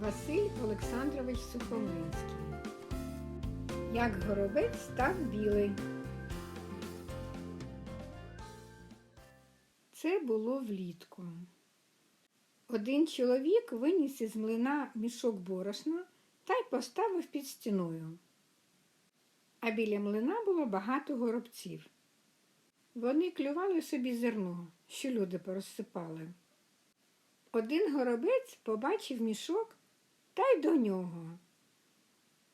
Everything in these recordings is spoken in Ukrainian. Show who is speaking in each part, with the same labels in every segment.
Speaker 1: Василь Олександрович Сухомлинський. Як горобець став білий. Це було влітку. Один чоловік виніс із млина мішок борошна та й поставив під стіною. А біля млина було багато горобців. Вони клювали собі зерно, що люди порозсипали. Один горобець побачив мішок та й до нього.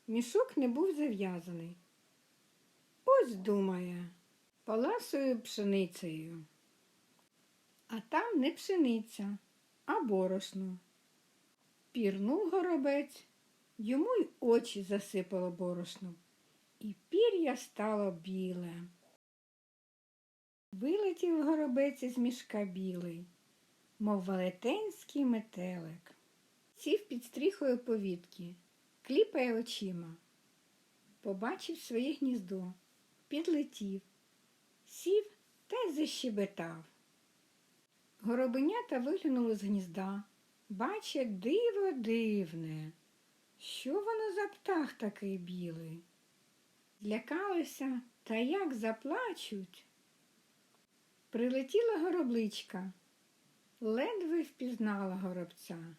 Speaker 1: Мішок не був зав'язаний. Ось думає, поласою пшеницею. А там не пшениця, а борошно. Пірнув горобець, йому й очі засипало борошном, і пір'я стало біле. Вилетів горобець із мішка білий, мов велетенський метелик. Сів під стріхою повітки, кліпає очима. Побачив своє гніздо, підлетів, сів та й защебетав. Горобенята виглянули з гнізда, бачать диво дивне. Що воно за птах такий білий? Злякалися та як заплачуть. Прилетіла горобличка, ледве впізнала горобця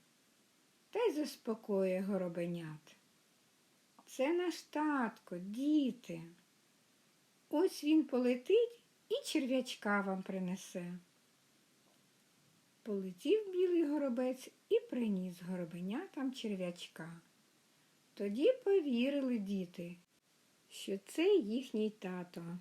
Speaker 1: та й заспокоює горобенят. Це наш татко, діти. Ось він полетить і черв'ячка вам принесе. Полетів білий горобець і приніс горобенятам черв'ячка. Тоді повірили діти, що це їхній тато.